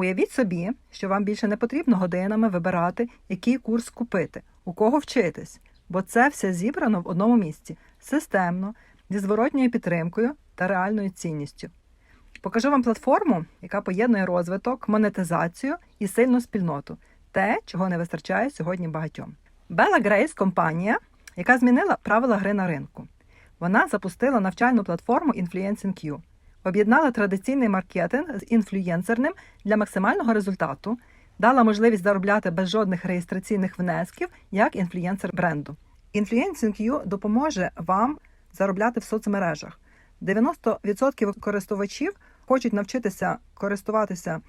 Уявіть собі, що вам більше не потрібно годинами вибирати, який курс купити, у кого вчитись, бо це все зібрано в одному місці системно, зі зворотньою підтримкою та реальною цінністю. Покажу вам платформу, яка поєднує розвиток, монетизацію і сильну спільноту те, чого не вистачає сьогодні багатьом. Bella Grace – компанія, яка змінила правила гри на ринку. Вона запустила навчальну платформу Influencing You, об'єднала традиційний маркетинг з інфлюєнсерним для максимального результату, дала можливість заробляти без жодних реєстраційних внесків як інфлюєнсер бренду. Influencing You допоможе вам заробляти в соцмережах. 90% користувачів хочуть навчитися користуватися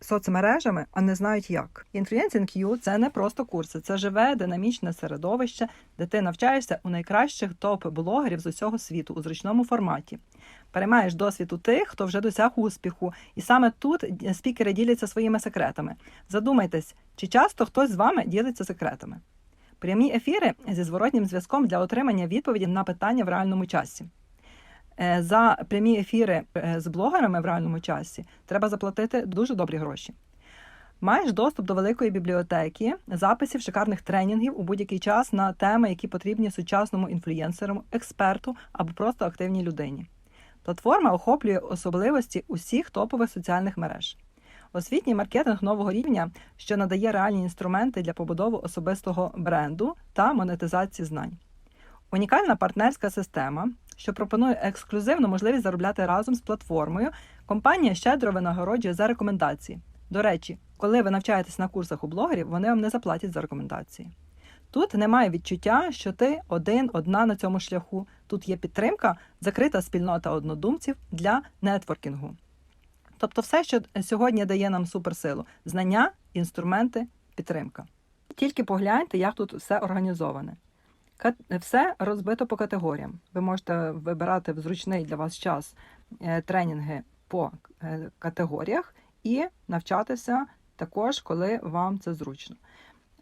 соцмережами, а не знають як. Influencing You – це не просто курси, це живе динамічне середовище, де ти навчаєшся у найкращих топ-блогерів з усього світу у зручному форматі. Переймаєш досвід у тих, хто вже досяг успіху, і саме тут спікери діляться своїми секретами. Задумайтесь, чи часто хтось з вами ділиться секретами. Прямі ефіри зі зворотнім зв'язком для отримання відповіді на питання в реальному часі. Е, За прямі ефіри е, з блогерами в реальному часі треба заплатити дуже добрі гроші. Маєш доступ до великої бібліотеки, записів шикарних тренінгів у будь-який час на теми, які потрібні сучасному інфлюєнсеру, експерту або просто активній людині. Платформа охоплює особливості усіх топових соціальних мереж. Освітній маркетинг нового рівня, що надає реальні інструменти для побудови особистого бренду та монетизації знань. Унікальна партнерська система, що пропонує ексклюзивну можливість заробляти разом з платформою. Компанія щедро винагороджує за рекомендації. До речі, коли ви навчаєтесь на курсах у блогерів, вони вам не заплатять за рекомендації. Тут немає відчуття, що ти один, одна на цьому шляху. Тут є підтримка, закрита спільнота однодумців для нетворкінгу. Тобто, все, що сьогодні дає нам суперсилу: знання, інструменти, підтримка. Тільки погляньте, як тут все організоване. Все розбито по категоріям. Ви можете вибирати в зручний для вас час е, тренінги по е, категоріях і навчатися також, коли вам це зручно.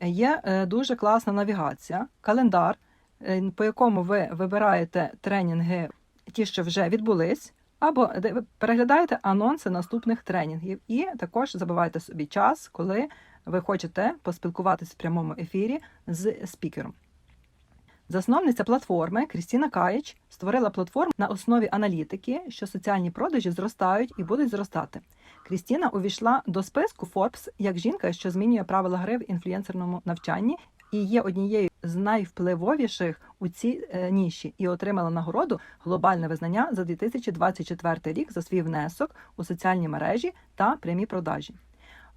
Є е, дуже класна навігація, календар, по якому ви вибираєте тренінги, ті, що вже відбулись, або переглядаєте анонси наступних тренінгів, і також забиваєте собі час, коли ви хочете поспілкуватися в прямому ефірі з спікером. Засновниця платформи Крістіна Каїч створила платформу на основі аналітики, що соціальні продажі зростають і будуть зростати. Крістіна увійшла до списку Forbes як жінка, що змінює правила гри в інфлюенсерному навчанні, і є однією з найвпливовіших у цій е, ніші, і отримала нагороду глобальне визнання за 2024 рік за свій внесок у соціальні мережі та прямі продажі.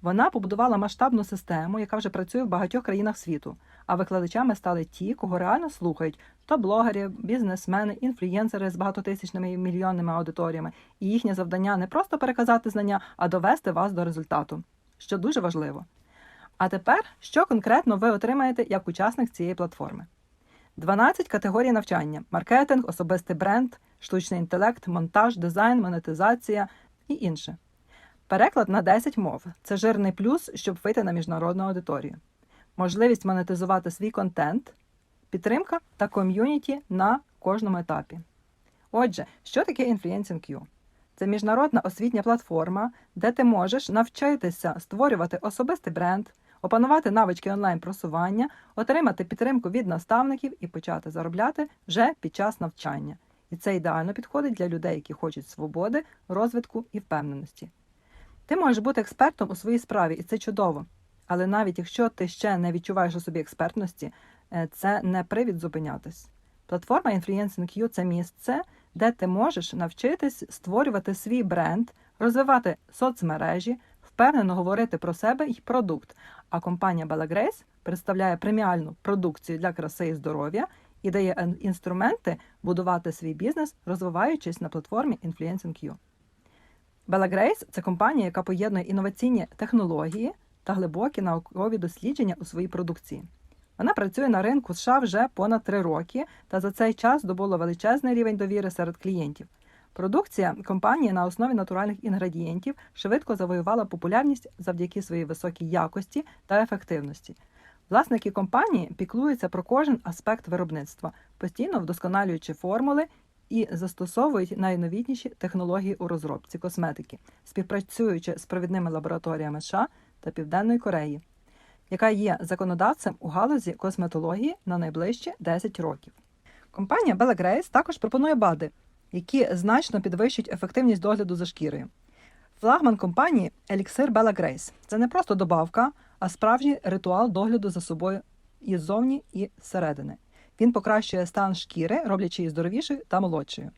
Вона побудувала масштабну систему, яка вже працює в багатьох країнах світу. А викладачами стали ті, кого реально слухають: то блогери, бізнесмени, інфлюєнсери з багатотисячними і мільйонними аудиторіями. І їхнє завдання не просто переказати знання, а довести вас до результату, що дуже важливо. А тепер, що конкретно ви отримаєте як учасник цієї платформи? 12 категорій навчання: маркетинг, особистий бренд, штучний інтелект, монтаж, дизайн, монетизація і інше. Переклад на 10 мов це жирний плюс, щоб вийти на міжнародну аудиторію. Можливість монетизувати свій контент, підтримка та ком'юніті на кожному етапі. Отже, що таке Influencing? Це міжнародна освітня платформа, де ти можеш навчитися створювати особистий бренд, опанувати навички онлайн-просування, отримати підтримку від наставників і почати заробляти вже під час навчання. І це ідеально підходить для людей, які хочуть свободи, розвитку і впевненості. Ти можеш бути експертом у своїй справі, і це чудово. Але навіть якщо ти ще не відчуваєш у собі експертності, е, це не привід зупинятись. Платформа Influencing You – це місце, де ти можеш навчитись створювати свій бренд, розвивати соцмережі, впевнено говорити про себе і продукт. А компанія Bella Grace представляє преміальну продукцію для краси і здоров'я і дає інструменти будувати свій бізнес, розвиваючись на платформі Influencing You. Bella Grace – це компанія, яка поєднує інноваційні технології та глибокі наукові дослідження у своїй продукції. Вона працює на ринку США вже понад три роки та за цей час здобула величезний рівень довіри серед клієнтів. Продукція компанії на основі натуральних інгредієнтів швидко завоювала популярність завдяки своїй високій якості та ефективності. Власники компанії піклуються про кожен аспект виробництва, постійно вдосконалюючи формули і застосовують найновітніші технології у розробці косметики, співпрацюючи з провідними лабораторіями США та Південної Кореї, яка є законодавцем у галузі косметології на найближчі 10 років. Компанія Bella Grace також пропонує БАДи, які значно підвищують ефективність догляду за шкірою. Флагман компанії Elixir Bella Grace – це не просто добавка, а справжній ритуал догляду за собою і ззовні, і зсередини. Він покращує стан шкіри, роблячи її здоровішою та молодшою.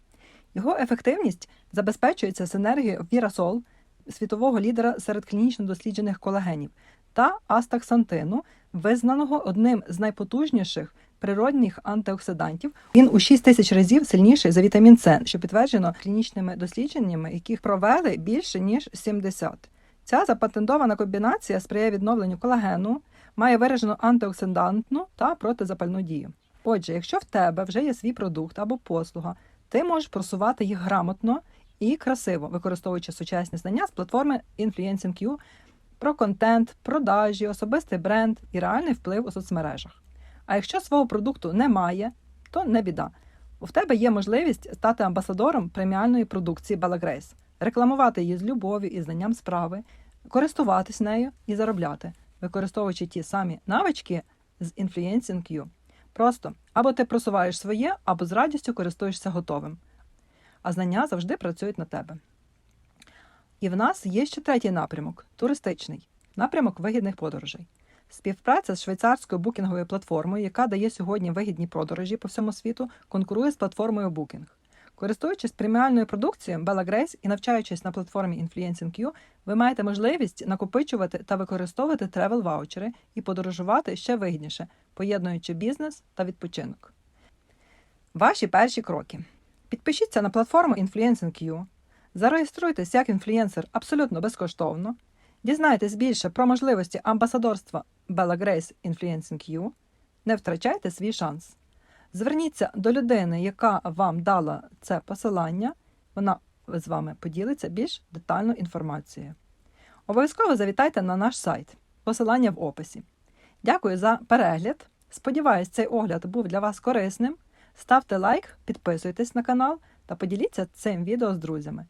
Його ефективність забезпечується синергією вірасол, світового лідера серед клінічно досліджених колагенів, та астаксантину, визнаного одним з найпотужніших природних антиоксидантів. Він у 6 тисяч разів сильніший за вітамін С, що підтверджено клінічними дослідженнями, яких провели більше ніж 70. Ця запатентована комбінація сприяє відновленню колагену, має виражену антиоксидантну та протизапальну дію. Отже, якщо в тебе вже є свій продукт або послуга, ти можеш просувати їх грамотно і красиво, використовуючи сучасні знання з платформи InfluencingQ про контент, продажі, особистий бренд і реальний вплив у соцмережах. А якщо свого продукту немає, то не біда. У тебе є можливість стати амбасадором преміальної продукції Bella Grace, рекламувати її з любов'ю і знанням справи, користуватись нею і заробляти, використовуючи ті самі навички з InfluencingQ. Просто або ти просуваєш своє, або з радістю користуєшся готовим. А знання завжди працюють на тебе. І в нас є ще третій напрямок туристичний напрямок вигідних подорожей. Співпраця з швейцарською букінговою платформою, яка дає сьогодні вигідні подорожі по всьому світу, конкурує з платформою Booking. Користуючись преміальною продукцією Bella Grace і навчаючись на платформі InfluencingQ, ви маєте можливість накопичувати та використовувати тревел ваучери і подорожувати ще вигідніше, поєднуючи бізнес та відпочинок. Ваші перші кроки. Підпишіться на платформу InfluencingQ, зареєструйтесь як інфлюенсер абсолютно безкоштовно, дізнайтесь більше про можливості амбасадорства Bella Grace InfluencingQ, не втрачайте свій шанс. Зверніться до людини, яка вам дала це посилання, вона з вами поділиться більш детальною інформацією. Обов'язково завітайте на наш сайт, посилання в описі. Дякую за перегляд. Сподіваюсь, цей огляд був для вас корисним. Ставте лайк, підписуйтесь на канал та поділіться цим відео з друзями.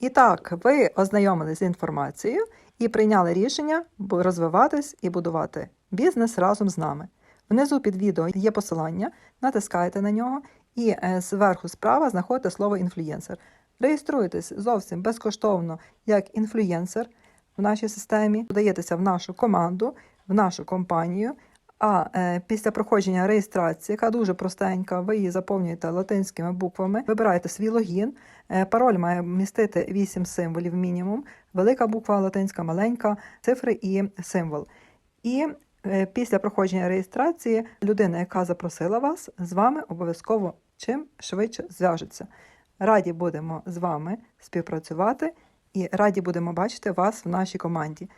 І так, ви ознайомились з інформацією і прийняли рішення розвиватись і будувати бізнес разом з нами. Внизу під відео є посилання, натискаєте на нього і е, зверху справа знаходите слово інфлюєнсер. Реєструєтесь зовсім безкоштовно як інфлюєнсер в нашій системі, додаєтеся в нашу команду, в нашу компанію. А е, після проходження реєстрації, яка дуже простенька, ви її заповнюєте латинськими буквами, вибираєте свій логін. Е, пароль має містити 8 символів мінімум, велика буква латинська, маленька, цифри і символ. І після проходження реєстрації людина, яка запросила вас, з вами обов'язково чим швидше зв'яжеться. Раді будемо з вами співпрацювати і раді будемо бачити вас в нашій команді.